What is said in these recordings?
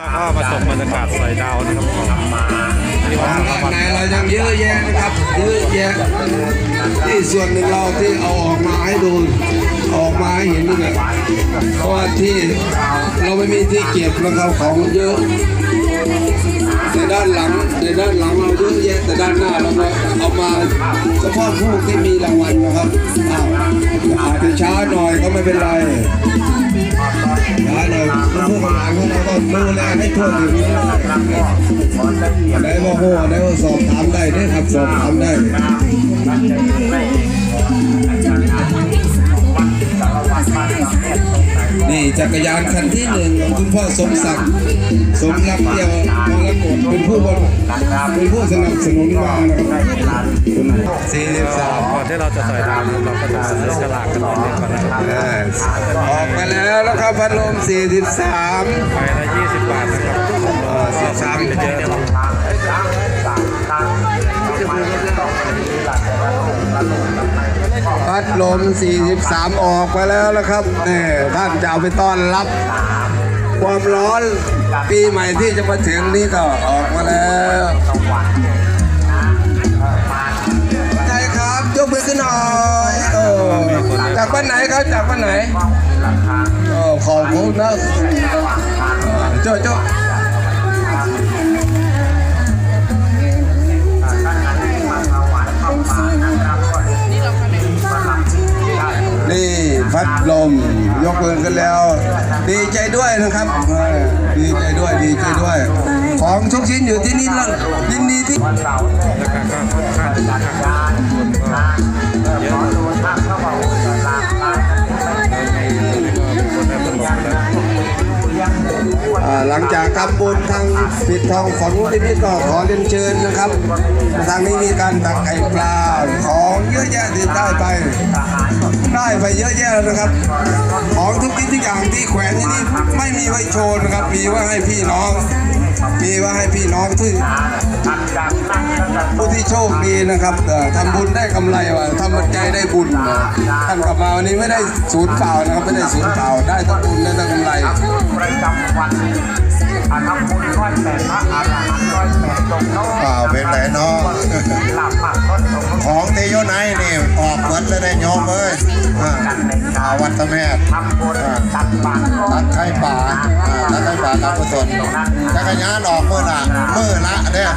แล้วก็มาชมบรรยากาศสอยดาวนะครับของที่ขอวัดงพระด้านวันในเรายังเยอะแยะนะครับเยอะแยะที่ส่วนหนึ่งเราที่เอาออกมาให้ดูออกมาให้เห็นนี่แหละเพราะว่าที่เราไม่มีที่เก็บนะครับของเยอะในด้านหลังในด้านหลังเราเยอะแยะแต่ด้านหน้าเราเอามาเฉพาะผู้ที่มีรางวัลนะครับอ้าวอาจจะช้าหน่อยก็ไม่เป็นไร ช้าหน่อยผู้บริหานของเราต้องดูแลให้ทั่วถึงได้มาโหได้มาสอบถามได้ได้ครับสอบถามได้ นี่จักรยานคันที่หนึ่งของคุณพ่อสมศักดิ์สมรักเดียวมรกตเป็นผู้บริเป็นผู้สนับสนุนมานะครับสี่สิบสามก่อนที่เราจะสอยดาวนะครับเราก็จะซื้อฉลากกันนิดนึงก่อนนะครับออกมาแล้วนะครับพัดลมสี่สิบสามไปละ20บาทนะครับ ดลม 43 ออกมาแล้วนะครับนี่ท่านจะเอาไปต้อนรับ ความร้อนปีใหม่ที่จะมาถึงนี่ก็ออกมาแล้วใช่ครับยกมือขึ้นหน่อยเออจากบ้านไหนครับจากบ้านไหนเออขอบคุณนะเจ้าเจ้ พัดลม ยกมือกันแล้ว ดีใจด้วยนะครับ ดีใจด้วยดีใจด้วย ของทุกชิ้นอยู่ที่นี่ล้วยินดีที่วก็ค่อนข้างคึกคักนะครับคนก็เยอะคนได้พัดลมไปแล้วอ่าหลังจากทำบุญทางปิดทองฝังลูกนิมิตก็ขอเรียนเชิญนะครับ ทางนี้มีการตักไก่ปลาของเยอะแยะที่ได้ไป ได้ไปเยอะแยะแล้วนะครับ ของทุกชิ้นทุกอย่างที่แขวนที่นี่ไม่มีไว้โชว์นะครับ มีไว้ให้พี่น้อง มีไว้ให้พี่น้องที่ผู้ที่โชคดีนะครับเอ่อทำบุญได้กำไรว่ะทำปัจจัยได้บุญท่านกลับมาวันนี้ไม่ได้ศูนย์เปล่านะครับไม่ได้ศูนย์เปล่าได้ทั้งบุญได้ทั้งกำไรประจำวันอาทำบุญร้อยแปดพระอาหารหันต์ร้อยแปดจงโน้เปล่าเป็นไรเนาะหลับมากต้นสมของที่โยไนนี่ออกเหมือนเลยได้โยมเอ้ยอ่าอาวัดตะแม่ทำบุญตักบาตรตักไข่ป่าอ่าตักไข่ป่าตักกุศลจักรยานออกมือละมือละเนี่ย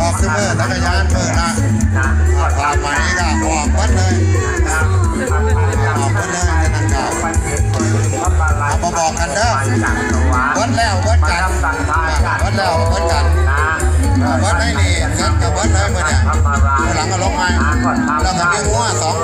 ออกคือมือจักรยานมือละ ดแล้ววัดกันวัดได้นี่เสร็จกับวัดเลยมาเนี่ยหลังก็ลงมาแล้วก็มีหัวสอง